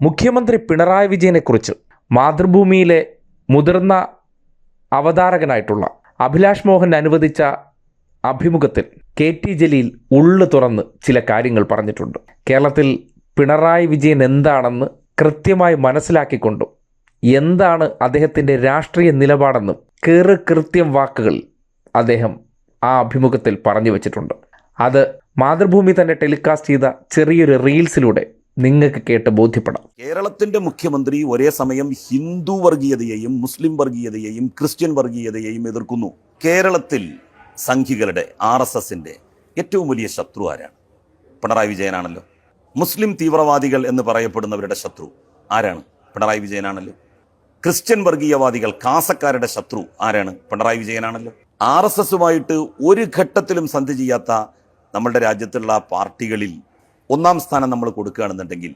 മുഖ്യമന്ത്രി പിണറായി വിജയനെക്കുറിച്ച് മാതൃഭൂമിയിലെ മുതിർന്ന അവതാരകനായിട്ടുള്ള അഭിലാഷ് മോഹൻ അനുവദിച്ച അഭിമുഖത്തിൽ കെ ടി ജലീൽ ഉള്ളു തുറന്ന് ചില കാര്യങ്ങൾ പറഞ്ഞിട്ടുണ്ട്. കേരളത്തിൽ പിണറായി വിജയൻ എന്താണെന്ന് കൃത്യമായി മനസ്സിലാക്കിക്കൊണ്ടും എന്താണ് അദ്ദേഹത്തിന്റെ രാഷ്ട്രീയ നിലപാടെന്നും കീറ് കൃത്യം വാക്കുകൾ അദ്ദേഹം ആ അഭിമുഖത്തിൽ പറഞ്ഞു വച്ചിട്ടുണ്ട്. അത് മാതൃഭൂമി തന്നെ ടെലികാസ്റ്റ് ചെയ്ത ചെറിയൊരു റീൽസിലൂടെ നിങ്ങൾക്ക് കേട്ട് ബോധ്യപ്പെടാം. കേരളത്തിന്റെ മുഖ്യമന്ത്രി ഒരേ സമയം ഹിന്ദു വർഗീയതയെയും മുസ്ലിം വർഗീയതയെയും ക്രിസ്ത്യൻ വർഗീയതയെയും എതിർക്കുന്നു. കേരളത്തിൽ സംഘികളുടെ ആർ എസ് എസിന്റെ ഏറ്റവും വലിയ ശത്രു ആരാണ്? പിണറായി വിജയനാണല്ലോ. മുസ്ലിം തീവ്രവാദികൾ എന്ന് പറയപ്പെടുന്നവരുടെ ശത്രു ആരാണ്? പിണറായി വിജയനാണല്ലോ. ക്രിസ്ത്യൻ വർഗീയവാദികൾ കാസക്കാരുടെ ശത്രു ആരാണ്? പിണറായി വിജയനാണല്ലോ. ആർ എസ് എസുമായിട്ട് ഒരു ഘട്ടത്തിലും സന്ധി ചെയ്യാത്ത നമ്മളുടെ രാജ്യത്തുള്ള പാർട്ടികളിൽ ഒന്നാം സ്ഥാനം നമ്മൾ കൊടുക്കുകയാണെന്നുണ്ടെങ്കിൽ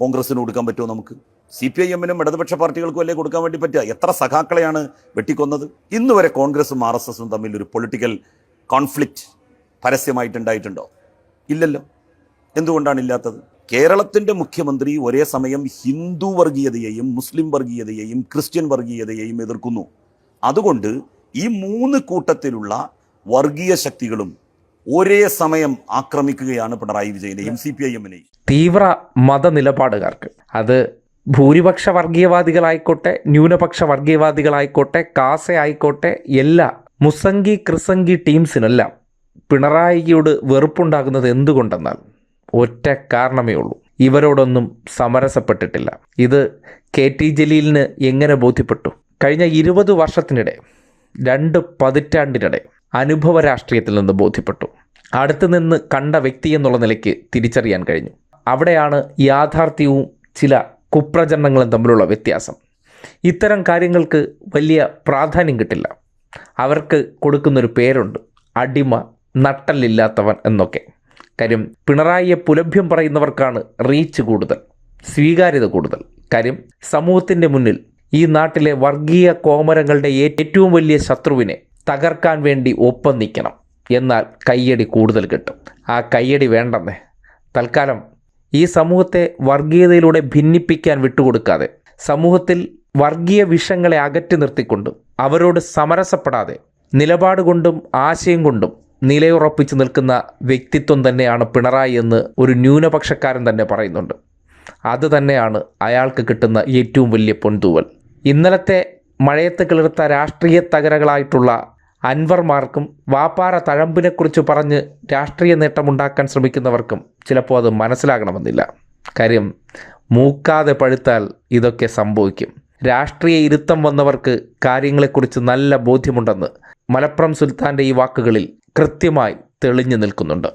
കോൺഗ്രസിന് കൊടുക്കാൻ പറ്റുമോ നമുക്ക്? സി പി ഐ എമ്മിനും ഇടതുപക്ഷ പാർട്ടികൾക്കും അല്ലേ കൊടുക്കാൻ വേണ്ടി പറ്റുക? എത്ര സഖാക്കളെയാണ് വെട്ടിക്കൊന്നത്? ഇന്ന് വരെ കോൺഗ്രസും ആർ എസ് എസും തമ്മിൽ ഒരു പൊളിറ്റിക്കൽ കോൺഫ്ലിക്റ്റ് പരസ്യമായിട്ടുണ്ടായിട്ടുണ്ടോ? ഇല്ലല്ലോ. എന്തുകൊണ്ടാണ് ഇല്ലാത്തത്? കേരളത്തിന്റെ മുഖ്യമന്ത്രി ഒരേ സമയം ഹിന്ദു വർഗീയതയെയും മുസ്ലിം വർഗീയതയെയും ക്രിസ്ത്യൻ വർഗീയതയെയും എതിർക്കുന്നു. അതുകൊണ്ട് ഈ മൂന്ന് കൂട്ടത്തിലുള്ള വർഗീയ ശക്തികളും ഒരേ സമയം ആക്രമിക്കുകയാണ് പിണറായി വിജയനെയും സി പി ഐ എമ്മിനെയും തീവ്ര മതനിലപാടുകാർക്ക്. അത് ഭൂരിപക്ഷ വർഗീയവാദികളായിക്കോട്ടെ ന്യൂനപക്ഷ വർഗീയവാദികളായിക്കോട്ടെ കാസ ആയിക്കോട്ടെ എല്ലാ മുസംഗി ക്രിസംഗി ടീംസിനെല്ലാം പിണറായിയോട് വെറുപ്പുണ്ടാകുന്നത് എന്തുകൊണ്ടെന്നാൽ ഒറ്റ കാരണമേ ഉള്ളൂ. ഇവരോടൊന്നും സമരസപ്പെട്ടിട്ടില്ല. ഇത് കെ ടി ജലീലിന് എങ്ങനെ ബോധ്യപ്പെട്ടു? കഴിഞ്ഞ ഇരുപത് വർഷത്തിനിടെ രണ്ട് പതിറ്റാണ്ടിനിടെ അനുഭവ രാഷ്ട്രീയത്തിൽ നിന്ന് ബോധ്യപ്പെട്ടു. അടുത്തു നിന്ന് കണ്ട വ്യക്തി എന്നുള്ള നിലയ്ക്ക് തിരിച്ചറിയാൻ കഴിഞ്ഞു. അവിടെയാണ് യാഥാർത്ഥ്യവും ചില കുപ്രചരണങ്ങളും തമ്മിലുള്ള വ്യത്യാസം. ഇത്തരം കാര്യങ്ങൾക്ക് വലിയ പ്രാധാന്യം കിട്ടില്ല. അവർക്ക് കൊടുക്കുന്നൊരു പേരുണ്ട് അടിമ നട്ടല്ലില്ലാത്തവൻ എന്നൊക്കെ. കാര്യം പിണറായിയെ പുലഭ്യം പറയുന്നവർക്കാണ് റീച്ച് കൂടുതൽ സ്വീകാര്യത കൂടുതൽ. കാര്യം സമൂഹത്തിന്റെ മുന്നിൽ ഈ നാട്ടിലെ വർഗീയ കോമരങ്ങളുടെ ഏറ്റവും വലിയ ശത്രുവിനെ തകർക്കാൻ വേണ്ടി ഒപ്പം നിൽക്കണം. എന്നാൽ കയ്യടി കൂടുതൽ കിട്ടും. ആ കയ്യടി വേണ്ടെന്നേ. തൽക്കാലം ഈ സമൂഹത്തെ വർഗീയതയിലൂടെ ഭിന്നിപ്പിക്കാൻ വിട്ടുകൊടുക്കാതെ സമൂഹത്തിൽ വർഗീയ വിഷങ്ങളെ അകറ്റി നിർത്തിക്കൊണ്ട് അവരോട് സമരസപ്പെടാതെ നിലപാട് കൊണ്ടും ആശയം കൊണ്ടും നിലയുറപ്പിച്ച് നിൽക്കുന്ന വ്യക്തിത്വം തന്നെയാണ് പിണറായി എന്ന് ഒരു ന്യൂനപക്ഷക്കാരൻ തന്നെ പറയുന്നുണ്ട്. അത് തന്നെയാണ് അയാൾക്ക് കിട്ടുന്ന ഏറ്റവും വലിയ പൊൻതൂവൽ. ഇന്നലത്തെ മഴയത്ത് കിളിർത്ത രാഷ്ട്രീയ തകരകളായിട്ടുള്ള അൻവർമാർക്കും വാപ്പാറ തഴമ്പിനെക്കുറിച്ച് പറഞ്ഞ് രാഷ്ട്രീയ നേട്ടമുണ്ടാക്കാൻ ശ്രമിക്കുന്നവർക്കും ചിലപ്പോൾ അത് മനസ്സിലാകണമെന്നില്ല. കാര്യം മൂക്കാതെ പഴുത്താൽ ഇതൊക്കെ സംഭവിക്കും. രാഷ്ട്രീയ ഇരുത്തം വന്നവർക്ക് കാര്യങ്ങളെക്കുറിച്ച് നല്ല ബോധ്യമുണ്ടെന്ന് മലപ്പുറം സുൽത്താന്റെ ഈ വാക്കുകളിൽ കൃത്യമായി തെളിഞ്ഞു നിൽക്കുന്നുണ്ട്.